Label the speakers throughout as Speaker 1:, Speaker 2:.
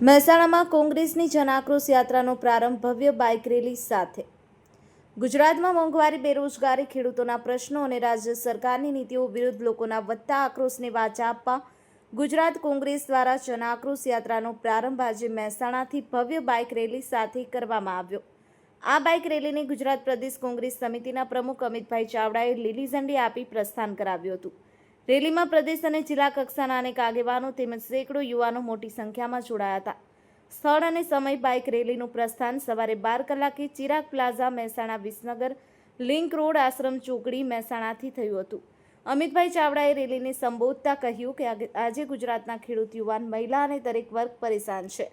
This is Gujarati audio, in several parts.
Speaker 1: મહેસાણામાં કોંગ્રેસની જનાક્રોશ યાત્રાનો પ્રારંભ ભવ્ય બાઇક રેલી સાથે. ગુજરાતમાં મોંઘવારી, બેરોજગારી, ખેડૂતોના પ્રશ્નો અને રાજ્ય સરકારની નીતિઓ વિરુદ્ધ લોકોના વધતા આક્રોશને વાચા આપવા ગુજરાત કોંગ્રેસ દ્વારા જનાક્રોશ યાત્રાનો પ્રારંભ આજે મહેસાણાથી ભવ્ય બાઇક રેલી સાથે કરવામાં આવ્યો. આ બાઇક રેલીને ગુજરાત પ્રદેશ કોંગ્રેસ સમિતિના પ્રમુખ અમિતભાઈ ચાવડાએ લીલી ઝંડી આપી પ્રસ્થાન કરાવ્યું હતું. રેલીમાં પ્રદેશ અને જિલ્લા કક્ષાના અનેક આગેવાનો તેમજ સેંકડો યુવાનો મોટી સંખ્યામાં જોડાયા હતા. સ્થળ અને સમય બાઇક રેલીનું પ્રસ્થાન સવારે બાર કલાકે Chirag plaza, Mehsana Visnagar, link road, આશ્રમ ચોકડી, મહેસાણાથી થયું હતું. અમિતભાઈ ચાવડાએ રેલીને સંબોધતા કહ્યું કે આજે ગુજરાતના ખેડૂત યુવાન, મહિલા અને દરેક વર્ગ પરેશાન છે.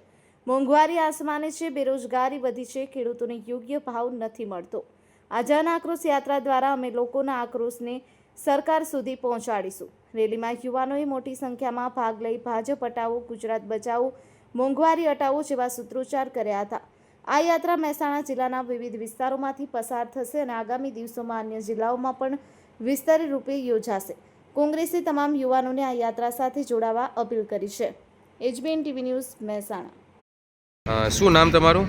Speaker 1: મોંઘવારી આસમાને છે, બેરોજગારી વધી છે, ખેડૂતોને યોગ્ય ભાવ નથી મળતો. આજાના આક્રોશ યાત્રા દ્વારા અમે લોકોના આક્રોશને સરકાર સુધી પહોંચાડીશું. રેલીમાં યુવાનોએ મોટી સંખ્યામાં ભાગ લઈ ભાજપ હટાવો ગુજરાત બચાવો મોંઘવારી હટાવો જેવા સૂત્રોચ્ચાર કર્યા હતા. આ યાત્રા મહેસાણા જિલ્લાના વિવિધ વિસ્તારોમાંથી પસાર થશે અને આગામી દિવસોમાં અન્ય જિલ્લાઓમાં પણ વિસ્તારી રૂપે યોજાશે. કોંગ્રેસે તમામ યુવાનોને આ યાત્રા સાથે જોડાવા અપીલ કરી છે. HBN TV news Mehsana.
Speaker 2: શું નામ તમારું?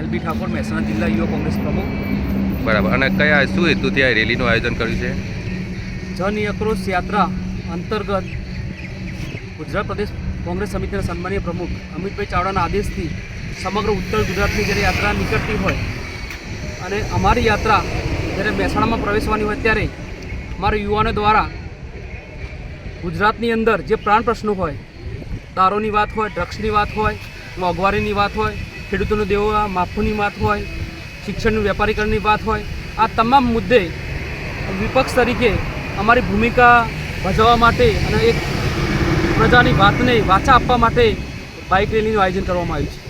Speaker 3: એલબી ઠાકોર મહેસાણા જિલ્લા યુવા કોંગ્રેસ પ્રમુખ.
Speaker 2: બરાબર. અને કયા શું હેતુથી આ રેલીનું આયોજન કર્યું છે?
Speaker 3: જન આક્રોશ યાત્રા અંતર્ગત ગુજરાત પ્રદેશ કોંગ્રેસ સમિતિના સન્માનીય પ્રમુખ અમિતભાઈ ચાવડાના આદેશથી સમગ્ર ઉત્તર ગુજરાતની જ્યારે યાત્રા નીકળતી હોય અને અમારી યાત્રા જ્યારે મહેસાણામાં પ્રવેશવાની હોય ત્યારે અમારા યુવાનો દ્વારા ગુજરાતની અંદર જે પ્રાણ પ્રશ્નો હોય, દારૂની વાત હોય, ડ્રગ્સની વાત હોય, મોંઘવારીની વાત હોય, ખેડૂતોનું દેવા માફુની વાત હોય, શિક્ષણનું, વેપારીકરણની વાત હોય, આ તમામ મુદ્દે વિપક્ષ તરીકે અમારી ભૂમિકા ભજવવા માટે અને એક પ્રજાની વાતને વાચા આપવા માટે બાઇક રેલીનું આયોજન કરવામાં આવ્યું છે.